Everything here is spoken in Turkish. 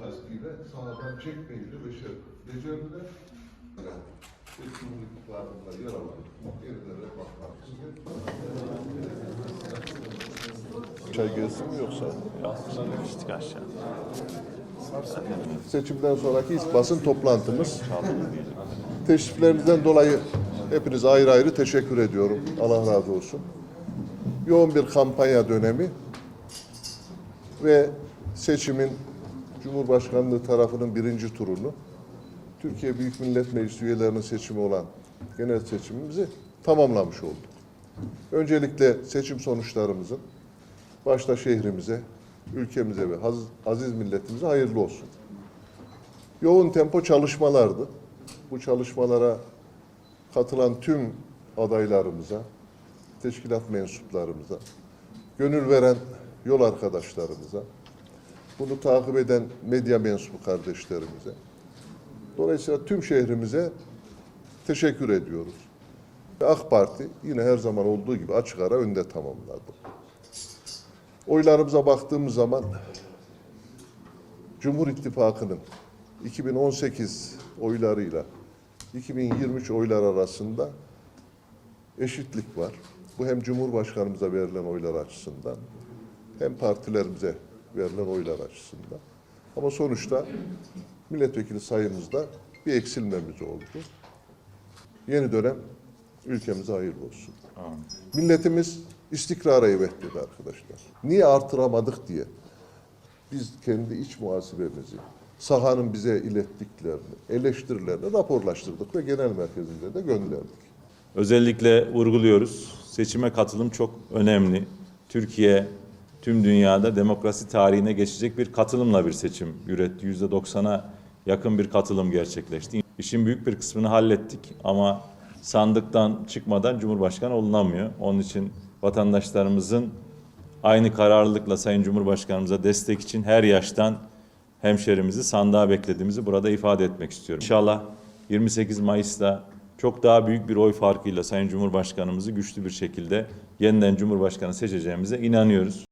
tasdiğiyle sağdan çekmeyle başarı becerdiler. Etkinlik kitabında yer alan yerlere bakmak için. Çay gelsin mi yoksa? Yok, içtik aşağı. Seçimden sonraki ilk basın toplantımız. Teşriflerinizden dolayı hepinize ayrı ayrı teşekkür ediyorum. Allah razı olsun. Yoğun bir kampanya dönemi ve seçimin Cumhurbaşkanlığı tarafının birinci turunu Türkiye Büyük Millet Meclisi üyelerinin seçimi olan genel seçimimizi tamamlamış olduk. Öncelikle seçim sonuçlarımızın başta şehrimize, ülkemize ve aziz milletimize hayırlı olsun. Yoğun tempo çalışmalardı. Bu çalışmalara katılan tüm adaylarımıza, teşkilat mensuplarımıza, gönül veren yol arkadaşlarımıza, bunu takip eden medya mensubu kardeşlerimize, dolayısıyla tüm şehrimize teşekkür ediyoruz. AK Parti yine her zaman olduğu gibi açık ara önde tamamladı. Oylarımıza baktığımız zaman Cumhur İttifakı'nın 2018 oylarıyla 2023 oylar arasında eşitlik var. Bu hem Cumhurbaşkanımıza verilen oylar açısından hem partilerimize verilen oylar açısından. Ama sonuçta milletvekili sayımızda bir eksilmemiz oldu. Yeni dönem ülkemize hayırlı olsun. Milletimiz istikrara evet dedi arkadaşlar. Niye artıramadık diye. Biz kendi iç muhasebemizi, sahanın bize ilettiklerini, eleştirilerini raporlaştırdık ve genel merkezimize de gönderdik. Özellikle vurguluyoruz. Seçime katılım çok önemli. Türkiye tüm dünyada demokrasi tarihine geçecek bir katılımla bir seçim üretti. Yüzde 90'a yakın bir katılım gerçekleşti. İşin büyük bir kısmını hallettik ama sandıktan çıkmadan Cumhurbaşkanı olunamıyor. Onun için vatandaşlarımızın aynı kararlılıkla Sayın Cumhurbaşkanımıza destek için her yaştan hemşerimizi sandığa beklediğimizi burada ifade etmek istiyorum. İnşallah 28 Mayıs'ta çok daha büyük bir oy farkıyla Sayın Cumhurbaşkanımızı güçlü bir şekilde yeniden Cumhurbaşkanı seçeceğimize inanıyoruz.